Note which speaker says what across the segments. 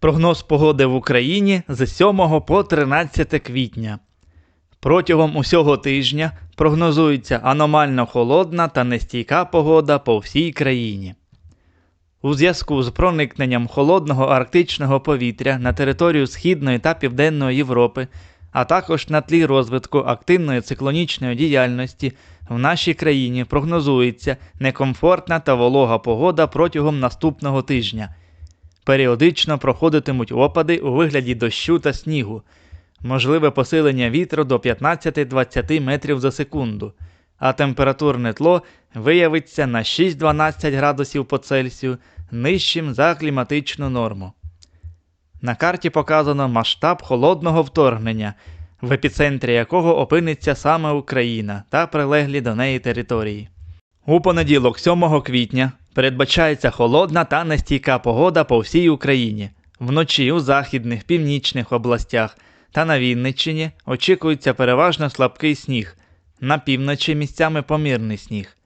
Speaker 1: Прогноз погоди в Україні з 7 по 13 квітня. Протягом усього тижня прогнозується аномально холодна та нестійка погода по всій країні. У зв'язку з проникненням холодного арктичного повітря на територію Східної та Південної Європи, а також на тлі розвитку активної циклонічної діяльності в нашій країні прогнозується некомфортна та волога погода протягом наступного тижня. Періодично проходитимуть опади у вигляді дощу та снігу, можливе посилення вітру до 15-20 метрів за секунду, а температурне тло виявиться на 6-12 градусів по Цельсію нижчим за кліматичну норму. На карті показано масштаб холодного вторгнення, в епіцентрі якого опиниться саме Україна та прилеглі до неї території. У понеділок, 7 квітня, передбачається холодна та нестійка погода по всій Україні. Вночі у західних, північних областях та на Вінниччині очікується переважно слабкий сніг, на півночі місцями помірний сніг.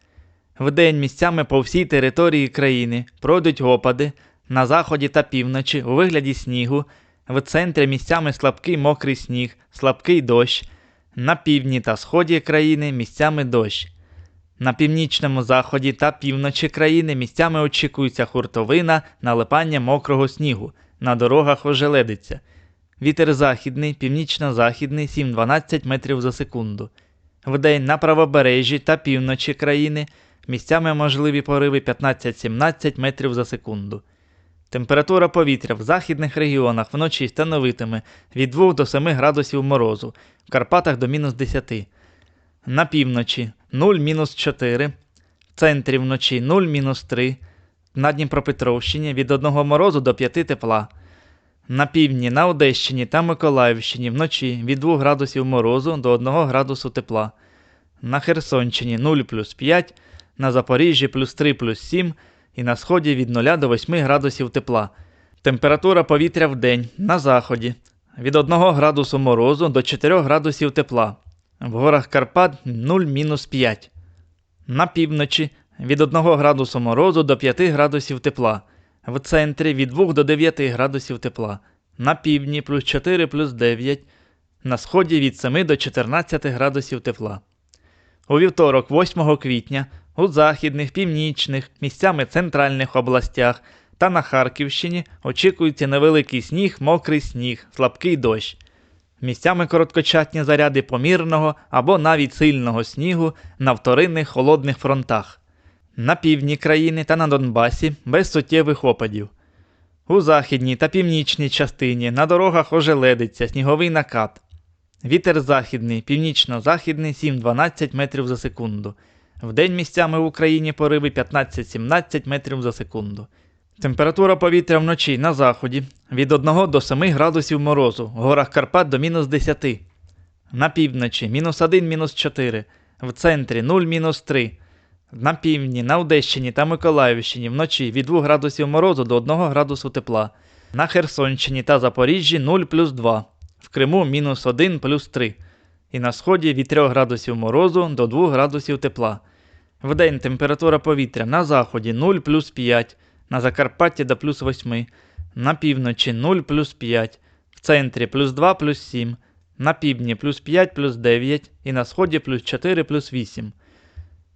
Speaker 1: Вдень місцями по всій території країни пройдуть опади, на заході та півночі у вигляді снігу, в центрі місцями слабкий мокрий сніг, слабкий дощ, на півдні та сході країни місцями дощ. На північному заході та півночі країни місцями очікується хуртовина, налипання мокрого снігу, на дорогах ожеледиться. Вітер західний, північно-західний 7-12 метрів за секунду. Вдень на правобережжі та півночі країни місцями можливі пориви 15-17 метрів за секунду. Температура повітря в західних регіонах вночі становитиме від 2 до 7 градусів морозу, в Карпатах до мінус 10. На півночі 0-4, в центрі вночі 0-3, на Дніпропетровщині від 1 морозу до 5 тепла. На півдні, на Одещині та Миколаївщині вночі від 2 градусів морозу до 1 градусу тепла. На Херсонщині 0 плюс 5, на Запоріжжі плюс 3 плюс 7 і на сході від 0 до 8 градусів тепла. Температура повітря в день на заході від 1 градусу морозу до 4 градусів тепла. В горах Карпат 0-5. На півночі від 1 градусу морозу до 5 градусів тепла. В центрі від 2 до 9 градусів тепла. На півдні плюс 4 плюс 9. На сході від 7 до 14 градусів тепла. У вівторок, 8 квітня, у західних, північних, місцями центральних областях та на Харківщині очікується невеликий сніг, мокрий сніг, слабкий дощ. Місцями короткочасні заряди помірного або навіть сильного снігу на вторинних холодних фронтах. На півдні країни та на Донбасі без суттєвих опадів. У західній та північній частині на дорогах ожеледиться сніговий накат. Вітер західний, північно-західний 7-12 метрів за секунду. Вдень місцями в Україні пориви 15-17 метрів за секунду. Температура повітря вночі на заході від 1 до 7 градусів морозу, в горах Карпат до мінус 10. На півночі мінус 1, мінус 4, в центрі 0, мінус 3. На півдні, на Одещині та Миколаївщині вночі від 2 градусів морозу до 1 градусу тепла. На Херсонщині та Запоріжжі 0 плюс 2, в Криму мінус 1 плюс 3. І на сході від 3 градусів морозу до 2 градусів тепла. Вдень температура повітря на заході 0 плюс 5, на Закарпатті до плюс 8, на півночі 0 плюс 5, в центрі плюс 2 плюс 7, на півдні плюс 5 плюс 9 і на сході плюс 4 плюс 8.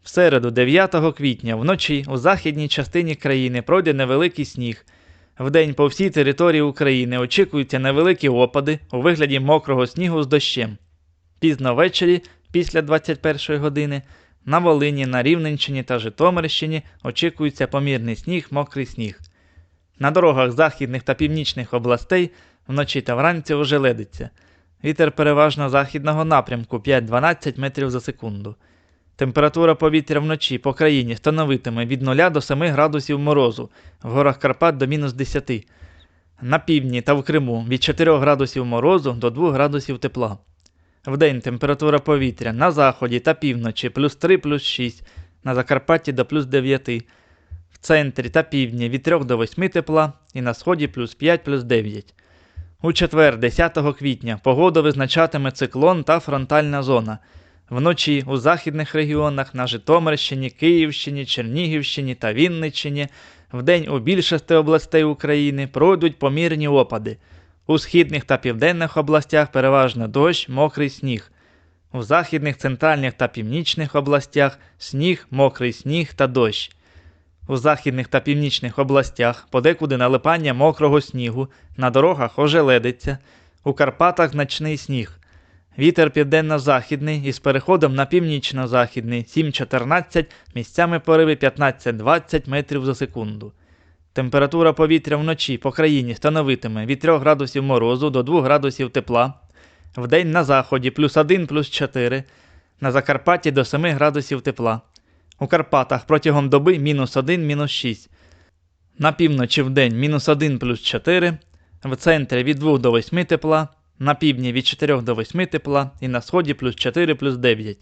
Speaker 1: В середу, 9 квітня, вночі у західній частині країни пройде невеликий сніг. Вдень по всій території України очікуються невеликі опади у вигляді мокрого снігу з дощем. Пізно ввечері, після 21 години, на Волині, на Рівненщині та Житомирщині очікується помірний сніг, мокрий сніг. На дорогах західних та північних областей вночі та вранці ожеледиться. Вітер переважно західного напрямку 5-12 метрів за секунду. Температура повітря вночі по країні становитиме від 0 до 7 градусів морозу, в горах Карпат до мінус 10. На півдні та в Криму від 4 градусів морозу до 2 градусів тепла. Вдень температура повітря на заході та півночі плюс 3 плюс 6, на Закарпатті до плюс 9, в центрі та півдні від 3 до 8 тепла і на сході плюс 5 плюс 9. У четвер, 10 квітня, погоду визначатиме циклон та фронтальна зона. Вночі у західних регіонах на Житомирщині, Київщині, Чернігівщині та Вінниччині Вдень у більшості областей України пройдуть помірні опади. У східних та південних областях переважно дощ, мокрий сніг. У західних, центральних та північних областях сніг, мокрий сніг та дощ. У західних та північних областях подекуди налипання мокрого снігу, на дорогах ожеледиться, у Карпатах значний сніг. Вітер південно-західний із переходом на північно-західний 7-14, місцями пориви 15-20 метрів за секунду. Температура повітря вночі по країні становитиме від 3 градусів морозу до 2 градусів тепла, вдень на заході плюс 1 плюс 4, на Закарпатті до 7 градусів тепла. У Карпатах протягом доби мінус 1 мінус 6. На півночі вдень мінус 1 плюс 4, в центрі від 2 до 8 тепла, на півдні від 4 до 8 тепла і на сході плюс 4 плюс 9.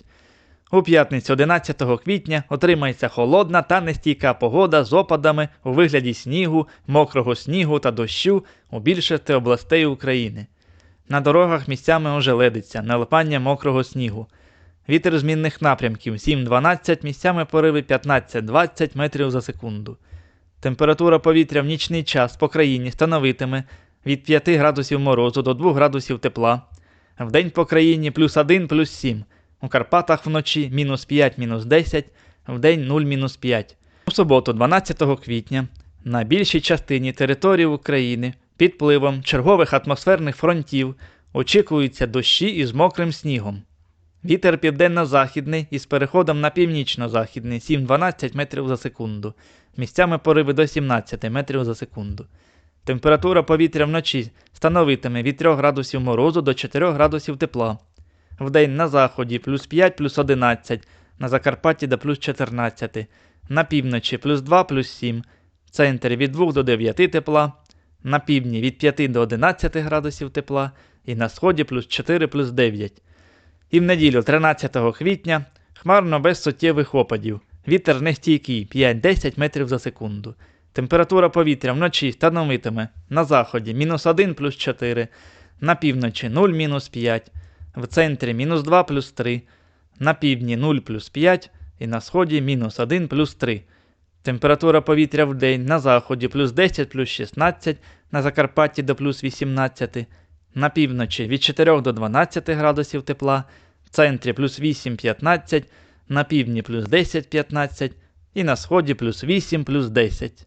Speaker 1: У п'ятницю 11 квітня отримається холодна та нестійка погода з опадами у вигляді снігу, мокрого снігу та дощу у більшості областей України. На дорогах місцями ожеледиться, налипання мокрого снігу. Вітер змінних напрямків 7-12, місцями пориви 15-20 метрів за секунду. Температура повітря в нічний час по країні становитиме від 5 градусів морозу до 2 градусів тепла. Вдень по країні плюс 1 плюс 7. У Карпатах вночі мінус 5 мінус 10, вдень 0 мінус 5. У суботу, 12 квітня, на більшій частині території України під впливом чергових атмосферних фронтів очікуються дощі із мокрим снігом. Вітер південно-західний із переходом на північно-західний 7-12 метрів за секунду, місцями пориви до 17 метрів за секунду. Температура повітря вночі становитиме від 3 градусів морозу до 4 градусів тепла. Вдень на заході плюс 5 плюс 11, на Закарпатті до плюс 14, на півночі плюс 2 плюс 7, в центрі від 2 до 9 тепла, на півдні від 5 до 11 градусів тепла і на сході плюс 4 плюс 9. І в неділю 13 квітня хмарно без суттєвих опадів. Вітер нестійкий 5-10 метрів за секунду. Температура повітря вночі становитиме на заході мінус 1 плюс 4, на півночі 0 мінус 5, в центрі мінус 2 плюс 3, на півдні 0 плюс 5 і на сході мінус 1 плюс 3. Температура повітря в день на заході плюс 10 плюс 16, на Закарпатті до плюс 18, на півночі від 4 до 12 градусів тепла, в центрі плюс 8-15, на півдні плюс 10-15 і на сході плюс 8 плюс 10.